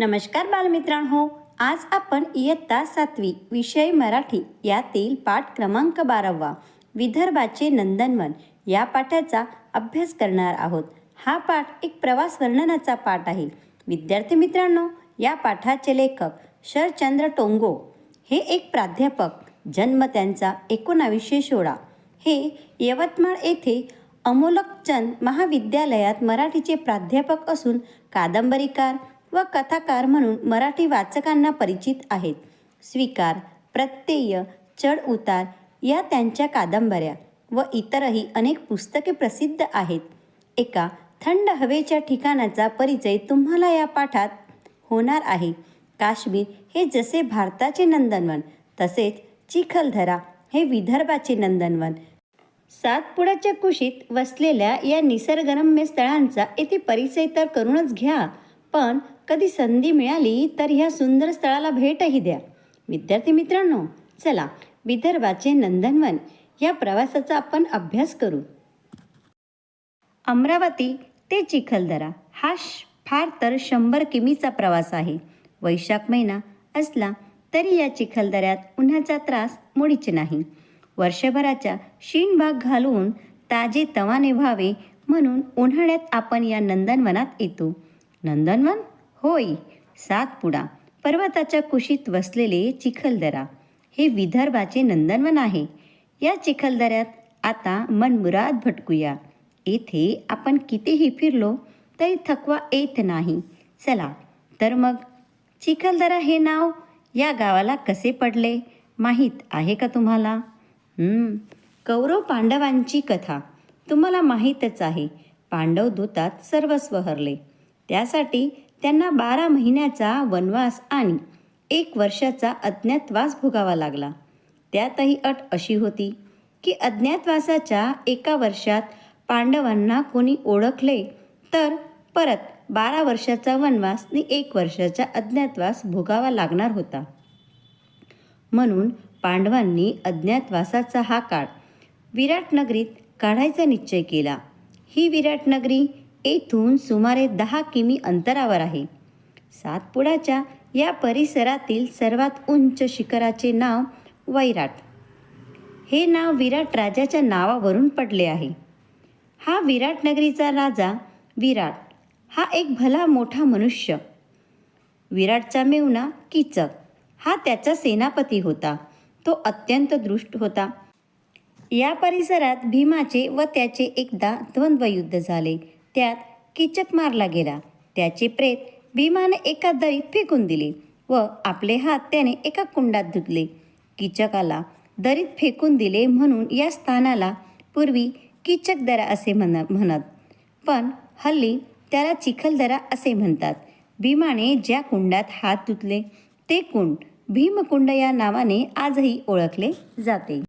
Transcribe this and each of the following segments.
नमस्कार बालमित्रांनो आज आपण इयत्ता सातवी विषय मराठी यातील पाठ क्रमांक बारावा विदर्भाचे नंदनवन या पाठाचा अभ्यास करणार आहोत. हा पाठ एक प्रवास वर्णनाचा पाठ आहे. विद्यार्थी मित्रांनो या पाठाचे लेखक शरचंद्र टोंगो हे एक प्राध्यापक जन्म त्यांचा एकोणावीसशे सोळा. हे यवतमाळ येथे अमोलकचंद महाविद्यालयात मराठीचे प्राध्यापक असून कादंबरीकार व कथाकार म्हणून मराठी वाचकांना परिचित आहेत. स्वीकार प्रत्यय चढ उतार या त्यांच्या कादंबऱ्या व इतरही अनेक पुस्तके प्रसिद्ध आहेत. एका थंड हवेच्या ठिकाणाचा परिचय तुम्हाला या पाठात होणार आहे. काश्मीर हे जसे भारताचे नंदनवन तसेच चिखलदरा हे विदर्भाचे नंदनवन. सातपुड्याच्या कुशीत वसलेल्या या निसर्गरम्य स्थळांचा येथे परिचय तर करूनच घ्या पण कधी संधी मिळाली तर ह्या सुंदर स्थळाला भेटही द्या. विद्यार्थी मित्रांनो चला विदर्भाचे नंदनवन या प्रवासाचा आपण अभ्यास करू. अमरावती ते चिखलदरा हा श- फार तर शंभर किमीचा प्रवास आहे. वैशाख महिना असला तरी या चिखलदऱ्यात उन्हाचा त्रास मुळीच नाही. वर्षभराच्या शीण भाग घालून ताजे तवाने व्हावे म्हणून उन्हाळ्यात आपण या नंदनवनात येतो. नंदनवन होय सातपुडा पर्वताच्या कुशीत वसलेले चिखलदरा. हे विदर्भाचे नंदनवन आहे. या चिखलदऱ्यात आता मनमुराद भटकूया. येथे आपण कितीही फिरलो तरी थकवा येत नाही. चला तर मग चिखलदरा हे नाव या गावाला कसे पडले? माहीत आहे का तुम्हाला? कौरव पांडवांची कथा. तुम्हाला माहीतच आहे. पांडव दूतात सर्वस्व हरले. त्यासाठी त्यांना बारा महिन्याचा वनवास आणि एक वर्षाचा अज्ञातवास भोगावा लागला. त्यातही अट अशी होती की अज्ञातवासाच्या एका वर्षात पांडवांना कोणी ओळखले तर परत बारा वर्षाचा वनवास आणि एक वर्षाचा अज्ञातवास भोगावा लागणार होता. म्हणून पांडवांनी अज्ञातवासाचा हा काळ विराटनगरीत काढायचा निश्चय केला. ही विराटनगरी येथून सुमारे दहा किमी अंतरावर आहे. सातपुड्याच्या या परिसरातील सर्वात उंच शिखराचे नाव वैराट. हे नाव विराट राजाच्या नावावरून पडले आहे. हा विराट नगरीचा राजा विराट हा एक भला मोठा मनुष्य. विराटचा मेवना किचक हा त्याचा सेनापती होता. तो अत्यंत दृष्ट होता. या परिसरात भीमाचे व त्याचे एकदा द्वंद्वयुद्ध झाले. त्यात किचक मारला गेला. त्याचे प्रेत भीमाने एका दरीत फेकून दिले व आपले हात त्याने एका कुंडात धुतले. किचकाला दरीत फेकून दिले म्हणून या स्थानाला पूर्वी किचक दरा असे म्हण म्हणत. पण हल्ली त्याला चिखलदरा असे म्हणतात. भीमाने ज्या कुंडात हात धुतले ते कुंड भीमकुंड या नावाने आजही ओळखले जाते.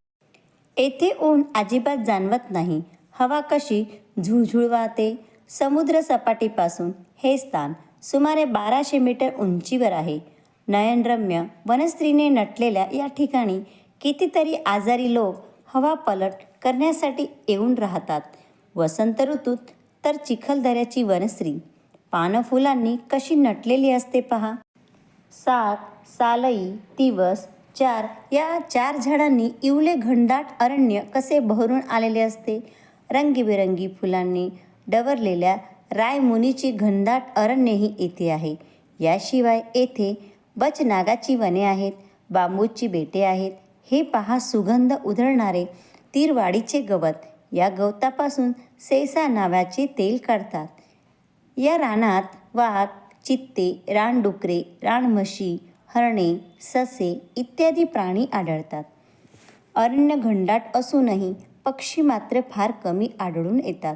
येथे ऊन अजिबात जाणवत नाही. हवा कशी झुळझुळ वाहते समुद्र सपाटीपासून हे स्थान सुमारे बाराशे मीटर उंचीवर आहे. नयनरम्य वनस्त्रीने नटलेल्या या ठिकाणी कितीतरी आजारी लोक हवा पलट करण्यासाठी येऊन राहतात. वसंत ऋतूत तर चिखलदऱ्याची वनस्त्री. पानफुलांनी कशी नटलेली असते पहा. साग सालई तिवस चार या चार झाडांनी इवले घनदाट अरण्य कसे बहरून आलेले असते? रंगीबेरंगी फुलांनी डवरलेल्या रायमुनीची घनदाट अरण्यही येथे आहे. याशिवाय येथे बचनागाची वने आहेत बांबूची बेटे आहेत. हे पहा सुगंध उधळणारे तीरवाडीचे गवत. या गवतापासून सेसा नावाचे तेल काढतात. या रानात वाघ चित्ते रानडुकरे रानम्हशी हरणे ससे इत्यादी प्राणी आढळतात. अरण्य घनदाट असूनही पक्षी मात्र फार कमी आढळून येतात.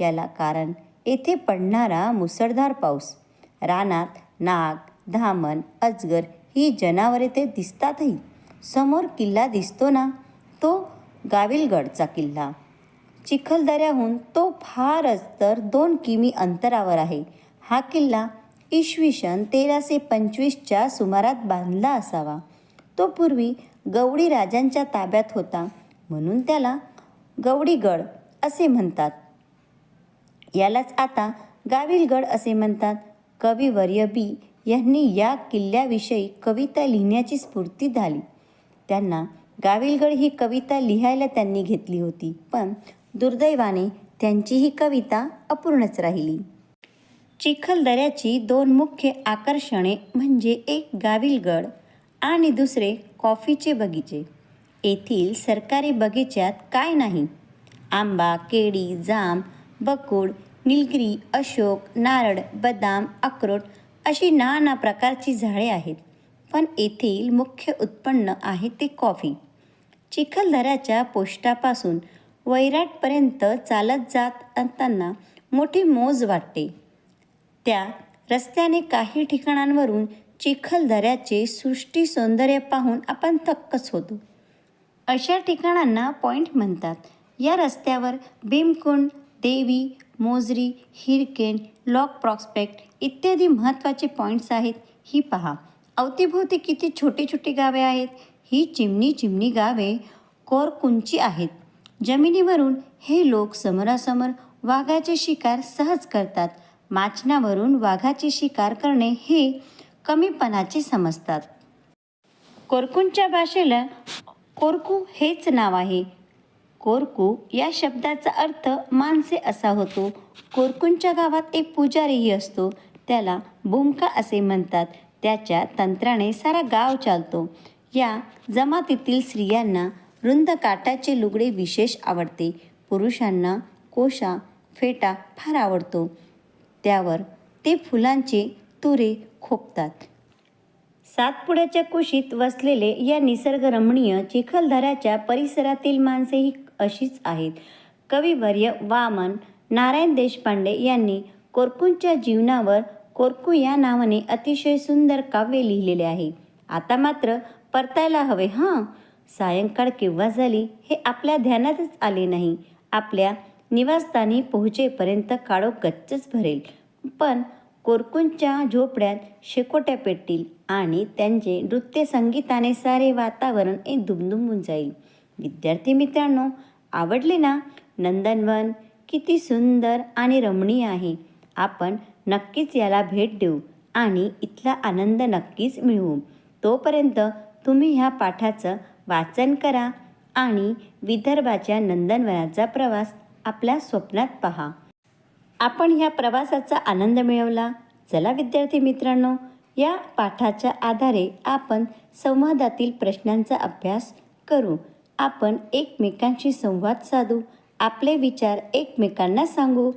याला कारण येथे पडणारा मुसळधार पाऊस रानात नाग धामण अजगर ही जनावरे ते दिसतातही. समोर किल्ला दिसतो ना तो गाविलगडचा किल्ला. चिखलदऱ्याहून तो फारच तर दोन किमी अंतरावर आहे. हा किल्ला इसवी सन तेराशे पंचवीसच्या सुमारात बांधला असावा. तो पूर्वी गवडी राजांच्या ताब्यात होता म्हणून त्याला गवडीगड असे म्हणतात. यालाच आता गाविलगड असे म्हणतात. कविवर्य बी यांनी या किल्ल्याविषयी कविता लिहिण्याची स्फूर्ती झाली. त्यांना गाविलगड ही कविता लिहायला त्यांनी घेतली होती पण दुर्दैवाने त्यांची ही कविता अपूर्णच राहिली. चिखलदऱ्याची दोन मुख्य आकर्षणे म्हणजे एक गाविलगड आणि दुसरे कॉफीचे बगीचे. येथील सरकारी बगीच्यात काय नाही? आंबा केळी जाम बकुड निलगिरी अशोक नारळ बदाम अक्रोट अशी नाना प्रकारची झाडे आहेत. पण येथील मुख्य उत्पन्न आहे ते कॉफी. चिखलदऱ्याच्या पोस्टापासून वैराटपर्यंत चालत जात असताना मोठी मोज वाटते. त्या रस्त्याने काही ठिकाणांवरून चिखलदऱ्याचे सृष्टी सौंदर्य पाहून आपण थक्कच होतो. अशा ठिकाणांना पॉईंट म्हणतात. या रस्त्यावर भीमकुंड देवी मोजरी हिरकेन लॉक प्रॉस्पेक्ट इत्यादी महत्त्वाचे पॉईंट्स आहेत ही पहा. अवतीभोवती किती छोटी छोटी गावे आहेत? ही चिमणी चिमणी गावे कोरकुंची आहेत. जमिनीवरून हे लोक समोरासमोर वाघाचे शिकार सहज करतात. माचनावरून वाघाची शिकार करणे हे कमीपणाचे समजतात. कोरकुंच्या भाषेला कोरकू हेच नाव आहे. कोरकू या शब्दाचा अर्थ माणसे असा होतो. कोरकूंच्या गावात एक पुजारीही असतो. त्याला बुमका असे म्हणतात. त्याच्या तंत्राने सारा गाव चालतो. या जमातीतील स्त्रियांना रुंद काटाचे लुगडे विशेष आवडते. पुरुषांना कोशा फेटा फार आवडतो. त्यावर ते फुलांचे तुरे खोपतात. सातपुड्याच्या कुशीत वसलेले या निसर्गरमणीय चिखलदऱ्याच्या परिसरातील माणसेही अशीच आहेत. कविवर्य वामन नारायण देशपांडे यांनी कोरकूंच्या जीवनावर कोरकू या नावाने अतिशय सुंदर काव्य लिहिलेले आहे. आता मात्र परतायला हवे हां? सायंकाळ केव्हा झाली हे आपल्या ध्यानातच आले नाही. आपल्या निवासस्थानी पोहोचेपर्यंत काळो गच्चच भरेल. पण कोरकूंच्या झोपड्यात शेकोट्या पेटतील. आणि त्यांचे नृत्य संगीताने सारे वातावरण एक दुमदुमून जाईल. विद्यार्थी मित्रांनो आवडले ना? नंदनवन किती सुंदर आणि रमणीय आहे. आपण नक्कीच याला भेट देऊ आणि इथला आनंद नक्कीच मिळवू. तोपर्यंत तुम्ही ह्या पाठाचं वाचन करा आणि विदर्भाच्या नंदनवनाचा प्रवास आपल्या स्वप्नात पहा. आपण ह्या प्रवासाचा आनंद मिळवला. चला विद्यार्थी मित्रांनो या पाठाच्या आधारे आपण संवादातील प्रश्नांचा अभ्यास करू. आपण एकमेकांशी संवाद साधू. आपले विचार एकमेकांना सांगू.